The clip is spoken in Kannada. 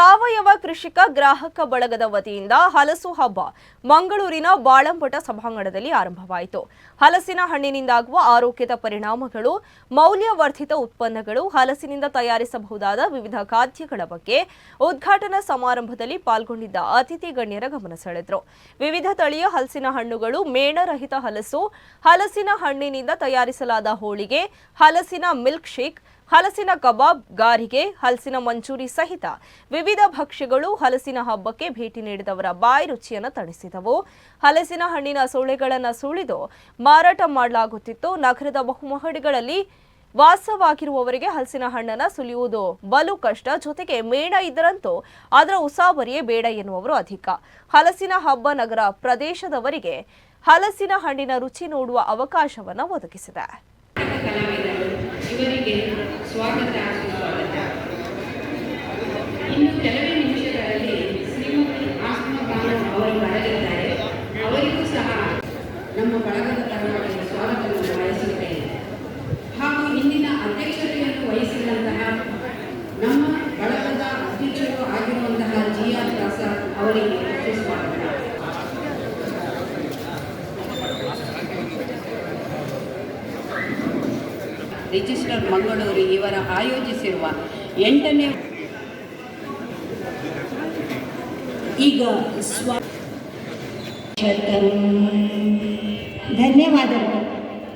ಸಾವಯವ ಕೃಷಿಕ ಗ್ರಾಹಕ ಬಳಗದ ವತಿಯಿಂದ ಹಲಸು ಹಬ್ಬ ಮಂಗಳೂರಿನ ಬಾಳಂಪಟ ಸಭಾಂಗಣದಲ್ಲಿ ಆರಂಭವಾಯಿತು. ಹಲಸಿನ ಹಣ್ಣಿನಿಂದಾಗುವ ಆರೋಗ್ಯದ ಪರಿಣಾಮಗಳು, ಮೌಲ್ಯವರ್ಧಿತ ಉತ್ಪನ್ನಗಳು ಹಲಸಿನಿಂದ ತಯಾರಿಸಬಹುದಾದ ವಿವಿಧ ಖಾದ್ಯಗಳ ಬಗ್ಗೆ ಉದ್ಘಾಟನಾ ಸಮಾರಂಭದಲ್ಲಿ ಪಾಲ್ಗೊಂಡಿದ್ದ ಅತಿಥಿ ಗಣ್ಯರ ಗಮನ ಸೆಳೆದರು. ವಿವಿಧ ತಳಿಯ ಹಲಸಿನ ಹಣ್ಣುಗಳು, ಮೇಣರಹಿತ ಹಲಸು, ಹಲಸಿನ ಹಣ್ಣಿನಿಂದ ತಯಾರಿಸಲಾದ ಹೋಳಿಗೆ, ಹಲಸಿನ ಮಿಲ್ಕ್ ಶೇಕ್ ಹಲಸಿನ ಕಬಾಬ್, ಗಾರಿಗೆ ಹಲಸಿನ ಮಂಚೂರಿ ಸಹಿತ ವಿವಿಧ ಭಕ್ಷ್ಯಗಳು ಹಲಸಿನ ಹಬ್ಬಕ್ಕೆ ಭೇಟಿ ನೀಡಿದವರ ಬಾಯಿ ರುಚಿಯನ್ನು ತಣಿಸಿದವು. ಹಲಸಿನ ಹಣ್ಣಿನ ಸುಳೆಗಳನ್ನು ಸುಳಿದು ಮಾರಾಟ ಮಾಡಲಾಗುತ್ತಿತ್ತು. ನಗರದ ಬಹುಮಹಡಿಗಳಲ್ಲಿ ವಾಸವಾಗಿರುವವರಿಗೆ ಹಲಸಿನ ಹಣ್ಣನ್ನು ಸುಲಿಯುವುದು ಬಲು ಕಷ್ಟ. ಜೊತೆಗೆ ಮೇಣ ಇದ್ದರಂತೂ ಅದರ ಉಸಾಬರಿಯೇ ಬೇಡ ಎನ್ನುವವರು ಅಧಿಕ. ಹಲಸಿನ ಹಬ್ಬ ನಗರ ಪ್ರದೇಶದವರಿಗೆ ಹಲಸಿನ ಹಣ್ಣಿನ ರುಚಿ ನೋಡುವ ಅವಕಾಶವನ್ನು ಒದಗಿಸಿದೆ. ಸ್ವಾಗತ ಸುಸ್ವಾಗತ ಇನ್ನು ಕೆಲವೇ ನಿಮಿಷಗಳಲ್ಲಿ ಶ್ರೀಮತಿ ಆಸ್ಮ ಬಾನನ್ ಅವರು ಬರಲಿದ್ದಾರೆ ಅವರಿಗೂ ಸಹ ನಮ್ಮ ಬಳಗದ ಪರವಾಗಿ ಸ್ವಾಗತವನ್ನು ಬಯಸುತ್ತೇನೆ ಹಾಗೂ ಇಂದಿನ ಅಧ್ಯಕ್ಷತೆಯನ್ನು ವಹಿಸಿದಂತಹ ನಮ್ಮ ಬಳಗದ ಅಧ್ಯಕ್ಷರು ಆಗಿರುವಂತಹ ಜಿ ಆರ್ ಪ್ರಸಾದ್ ಅವರಿಗೆ ಸುಸ್ವಾಗತ ರಿಜಿಸ್ಟರ್ ಮಂಗಳೂರು ಇವರ ಆಯೋಜಿಸಿರುವ ಎಂಟನೇ ಈಗ ಧನ್ಯವಾದಗಳು.